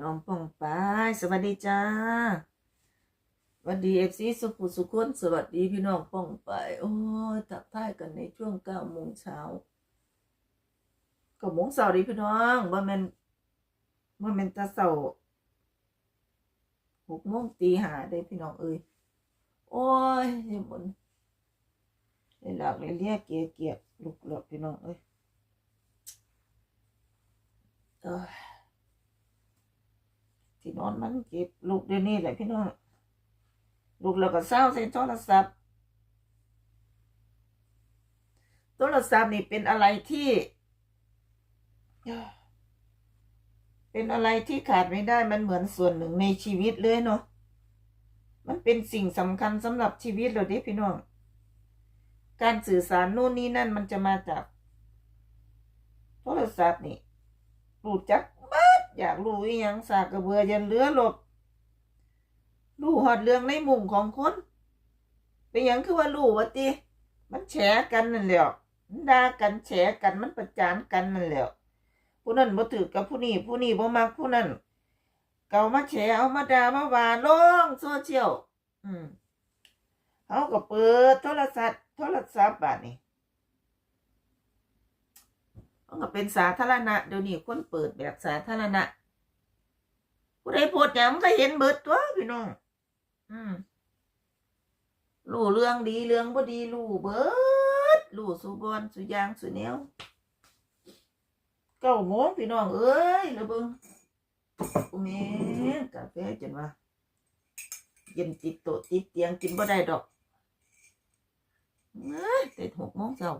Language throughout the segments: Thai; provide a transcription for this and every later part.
น้องป้องปายสวัสดีจ้าสวัสดีเอฟซีสุขุสุขคนสวัสดีพี่น้องป้องไปโอ้ยทักทายกันในช่วงเก้าโมงเช้าเก็โมงเสาร์ดีพี่น้องบ่แมนบ่แมนตะเสาร์หกโมงตีหาได้พี่น้องเอ้ยโอ้ยเฮ็ดบนเลยหลักเลยเรียกเกียเกียกลุกหลับพี่น้องเอ้ยเอ้ย ที่นอนมันเก็บลูกเดี๋ยวนี้แหละพี่น้องลูกเราก็เศร้าใส่โทรศัพท์โทรศัพท์นี่เป็นอะไรที่ เป็นอะไรที่ขาดไม่ได้มันเหมือนส่วนหนึ่งในชีวิตเลยเนาะมันเป็นสิ่งสำคัญสำหรับชีวิตเราดิพี่น้องการสื่อสารนู่นนี่นั่นมันจะมาจาก โทรศัพท์นี่รู้จัก อยากรู้อีหยังสากกระเบือยันเรือหลบรู้หอดเรื่องในมุมของคนเป็นหยังคือว่ารู้ว่าติมันแฉกันนั่นแหละมันด่ากันแฉกันมันประจานกันนั่นแหละผู้นั้นบ่ถือกับผู้นี้ผู้นี้บ่มักผู้นั้นเก่ามาแฉเอามาด่ามาว่าลงโซเชียลอืมเขาก็เปิดโทรศัพท์โทรศัพท์บาดนี้ มันก็เป็นสาธารณะเดี๋ยวนี้คนเปิดแบบสาธารณะผู้ใดโพดหยังมันก็เห็นเบิดตัวพี่น้อง อืมรู้เรื่องดีเรื่องบ่ดีรู้เบิดรู้สุบอนสุยางสุแนวเก้าโมงพี่น้องเอ้ยแล้วเบิงกูแม่กาแฟจนว่าเย็นติดโต๊ะติดเตียงกินบ่ได้ดอกเอ้ยแต่หกโมงเช้า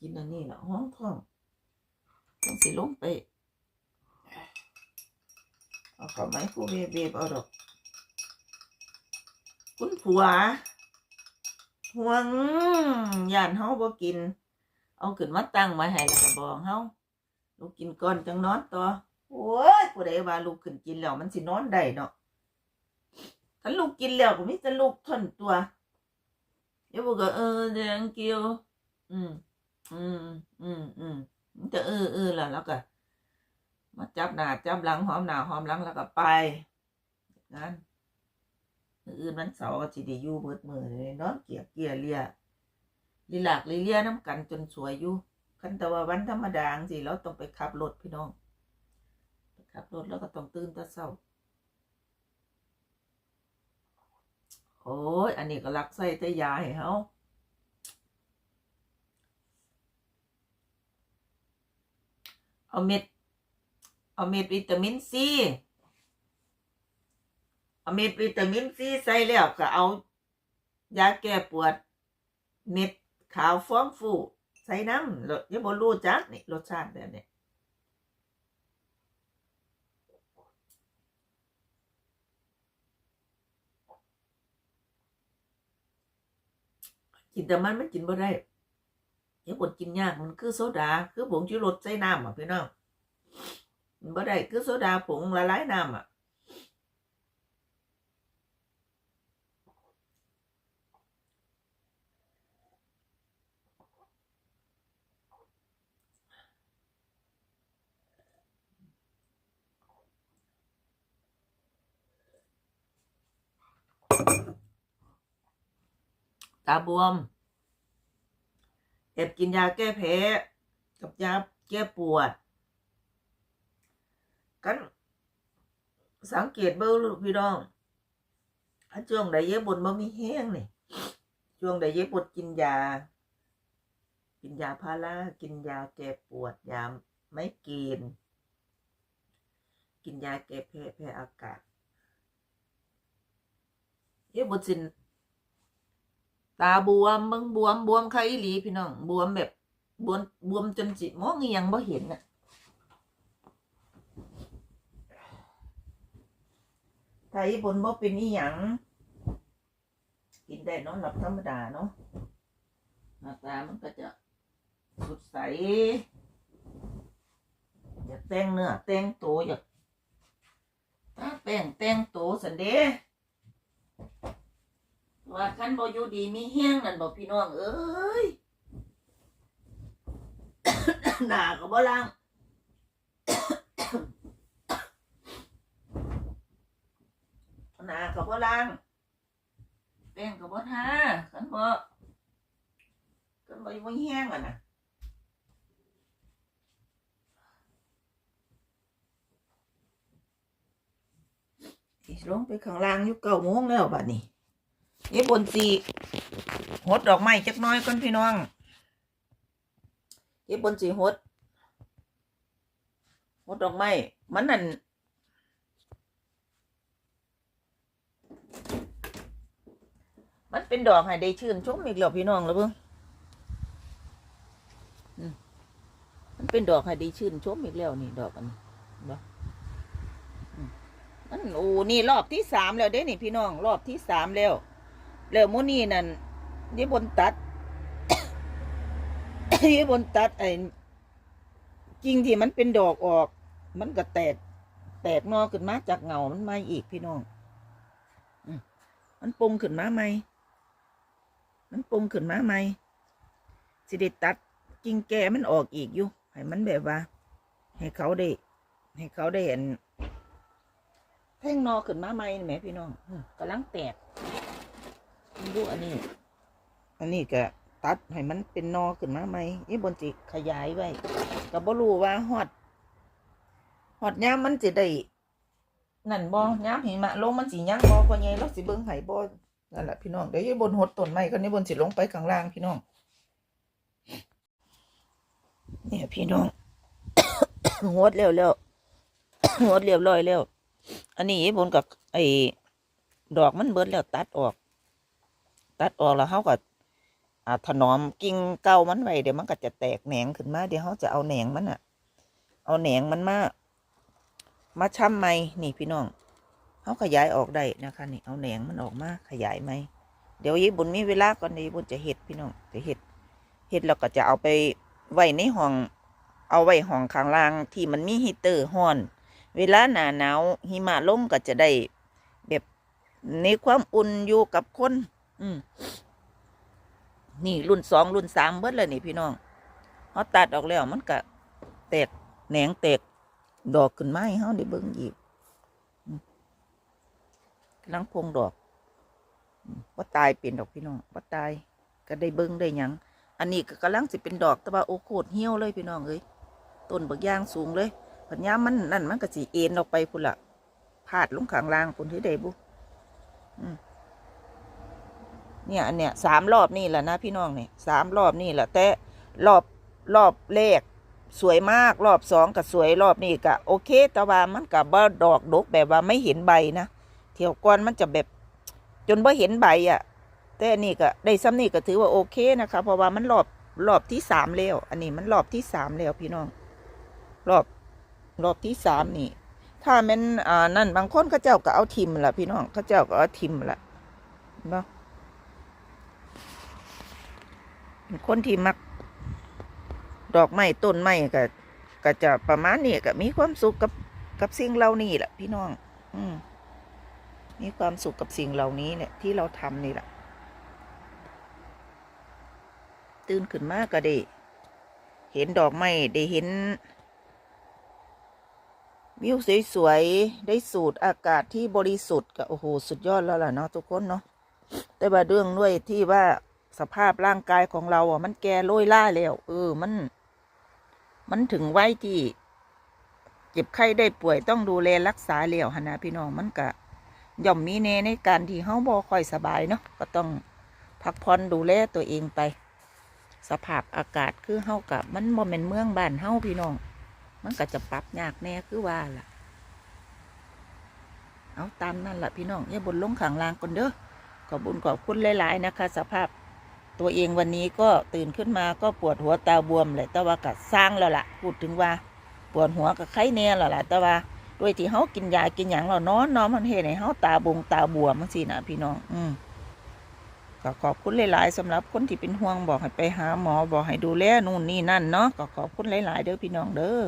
กินอันนี้ละห้องท้องต้องสิลงไปเอาเข้าไม้คูเวฟเวฟเอาดอก คุณผัวห่วงย่านเฮาบ่กิน เอาขึ้นมาตั้งไว้ให้แล้วก็บอกเฮาลูกกินก่อนจังนอนต่อโอ้ยผู้ใดว่าลูกขึ้นกินแล้วมันสินอนได้เนาะถ้าลูกกินแล้วก็มีแต่ลูกทนตัวเดี๋ยวบอกก็เออ thank you อืม อืม อืมอืมมันจะเออเออแล้วแล้วก็มาจับหนาจับหลังหอมหนาหอมหลังแล้วก็ไปงั้นมื้ออื่นมันเสาร์ก็สิได้อยู่เบิดมือเลยเนาะเกียกเกียเลียลีหลากลีเลียน้ำกันจนสวยอยู่คันแต่ว่าวันธรรมดาสิเราต้องไปขับรถพี่น้องไปขับรถแล้วก็ต้องตื่นแต่เช้าโอ้ยอันนี้ก็รักใส่แต่ยาให้เฮา เอาเม็ด เอาเม็ดวิตามินซี เอาเม็ดวิตามินซีใส่แล้วก็เอายาแก้ปวด เม็ดขาวฟ้องฟูใส่น้ำรสยังบ่รู้จักนี่รสชาติแบบนี้กินแต่มันมันกินบ่ได้ ยังบดกินยากมันคือโซดา คือผงชูรสใส่น้ำอะพี่น้องมันบ่ได้คือโซดาผงละลายน้ำอะตาบวม แอบกินยาแก้แพ้กับยาแก้ปวด กันสังเกตเบิ่งลูกพี่น้องช่วงใดเย็บบนบ่มีแห้งนี่ช่วงใดเย็บบนกินยา กินยาพารากินยาแก้ปวดยาไม่กิน กินยาแก้แพ้แพ้อากาศเย็บบนสิน ตาบวมเบิ่งบวมบวมใครอีหลีพี่น้องบวมแบบบวมบวมจนจิมองอีหยังบ่เห็นน่ะถ้าอีบนบ่เป็นอีหยังกินได้เนอนหลับธรรมดาเนาะหน้าตามันก็จะสดใสอยากแต่งเนื้อแต่งตัวอยากทาแป้งแต่งตัวสันเด ว่าขันบ่อยู่ดีมีแห้งนั่นบอกพี่น้องเอ้ยหนาก็บ่ล้างหนาก็บ่ล้างเป้งก็บ่ทาขันบ่ขันบ่อยู่แห้งอะนะลงไปข้างล่างยู่เก่าโมงแล้วบัดนี้ ยายบนสีหดดอกไม้จักน้อยก่อนพี่น้องยายบนสีหดหดดอกไม้มันนั่นมันเป็นดอกให้ได้ชื่นชมอีกแล้วพี่น้องแล้วเบิ่งอืมมันเป็นดอกให้ได้ชื่นชมอีกแล้วนี่ดอกอันนี้เห็นบ่มันโอ้นี่รอบที่สามแล้วเด้นี่พี่น้อง รอบที่สามแล้ว แล้วมื้อนี้นั่นนี่บนตัดนี่บนตัดไอ้กิ่งที่มันเป็นดอกออก มันก็แตก แตกนอขึ้นมาจากเงามันมาอีกพี่น้องมันปุงขึ้นมาใหมมันปุงขึ้นมาใหม่สิได้ตัดกิ่งแก่มันออกอีกอยู่ให้มันแบบว่า ให้เขาได้ ให้เขาได้เห็นแท่งนอขึ้นมาใหม่นี่แหมพี่น้องกำลังแตก ดูอันนี้ อันนี้ก็ตัดให้มันเป็นนอขึ้นมาใหมนี่บนจิขยายไว้ก็บ่รู้ว่าฮอดฮอดย่ามันจะได้นั่นบ่ย่ามหิมะลงมันสิยังบ่กว่าไงเราสิเบิ่งไห้บ่นั่นแหละพี่น้องเดี๋ยวยายบนหดต้นไม้กันนี่บนสิลงไปข้างล่างพี่น้องเนี่ยพี่น้องหดเร็วแล้วหดเรียบร้อยแล้ว อันนี้ยายบนกับไอ้ดอกมันเบิดแล้วตัดออก ตัดออกแล้วเขาก็ถนอมกิ่งเก่ามันไว้เดี๋ยวมันก็จะแตกแหนงขึ้นมาเดี๋ยวเขาจะเอาแหนงมันอะเอาแหนงมันมามาช้ำไหมนี่พี่น้องเขาขยายออกได้นะคะนี่เอาแหนงมันออกมาขยายไหมเดี๋ยวยี่บุญมีเวลาก่อนยี่บุญจะเห็ดพี่น้องจะเห็ดเห็ดแล้วก็จะเอาไปไว้ในห้อง เอาไว้ห้องข้างล่างที่มันมีฮีเตอร์ห้อน เวลาหนาหนาวหิมะลงก็จะได้แบบในความอุ่นอยู่กับคน อืมนี่รุ่นสองรุ่นสามเบิดเลยนี่พี่น้องเขาตัดออกแล้วมันก็แตกแหนงแตกดอกขึ้นไม้เขาได้เบิ่งอีกกำลังพงดอกว่าตายเป็นดอกพี่น้องว่าตายก็ได้เบิ้งได้ยังอันนี้ก็กำลังสิเป็นดอกแต่ว่าโอ้โคตรเหี่ยวเลยพี่น้องเอ้ยต้นบักย่างสูงเลยปัญญามมันนั่นมันก็สิเอ็นออกไปพุ่นละพาดลงข้างล่างพุ่นที่ใดบุอืม เนี่ยอันเนี้ยสามรอบนี่แหละนะพี่น้องเนี่ยสามรอบนี่แหละแต่รอบรอบแรกสวยมากรอบสองก็สวยรอบนี้ก็โอเค แต่ว่ามันกับว่าดอกดกแบบว่าไม่เห็นใบนะเที่ยวก่อนมันจะแบบจนบ่เห็นใบอะ่ะ แต่นี่ก็ได้ซ้ำนี่ก็ถือว่าโอเคนะคะเพราะว่ามันรอบรอบที่สามแล้ว อันนี้มันรอบที่สามแล้วพี่น้อง รอบรอบที่สามนี่ ถ้าแมันอ่านั่นบางคนเขาเจ้าก็เอาทิมละพี่น้องเขาเจ้าก็เอาทิมละเนบ่ คนที่มัก ดอกไม้ต้นไม้ก็ก็จะประมาณนี้ก็มีความสุขกับกับสิ่งเหล่านี้แหละพี่น้อง อืมมีความสุขกับสิ่งเหล่านี้เนี่ย ที่เราทำนี่แหละตื่นขึ้นมาก็ได้ เห็นดอกไม้ได้เห็นวิวสวยๆ ได้สูดอากาศที่บริสุทธิ์ก็โอ้โห สุดยอดแล้วล่ะเนาะทุกคนเนาะ แต่ว่าเรื่องด้วยที่ว่า สภาพร่างกายของเราอะ มันแก่โรยล่าแล้วเออมัน มันถึงไว้ที่เจ็บไข้ได้ป่วยต้องดูแลรักษาแล้วหนนะพี่น้องมันก็ย่อมมีแน่ในการที่เฮาบ่ค่อยสบายเนาะก็ต้องพักผ่อนดูแลตัวเองไป สภาพอากาศคือเฮากับมันบ่แม่นเมืองบ้านเฮาพี่น้อง มันก็จะปรับยากแน่คือว่าล่ะ เอาตามนั่นล่ะพี่น้องอย่าบนลงข้างลางก่อนเด้อขอบุญขอบคุณหลาย ๆ นะคะ สภาพ ตัวเองวันนี้ก็ตื่นขึ้นมาก็ปวดหัวตาบวมเลยแต่ว่าก็สร้างแล้วล่ะพูดถึงว่า ปวดหัวกับไข้แน่แล้วล่ะแต่ว่าด้วยที่เขากินยากินหยังเรานอนนอนมันเห็นให้เขาตาบงตาบวมมันสินะพี่น้อง อืมก็ขอบคุณหลาย ๆสำหรับคนที่เป็นห่วงบอกให้ไปหาหมอบอกให้ดูแลนู่นนี่นั่นเนาะก็ขอบคุณหลาย ๆ เด้อพี่น้องเด้อ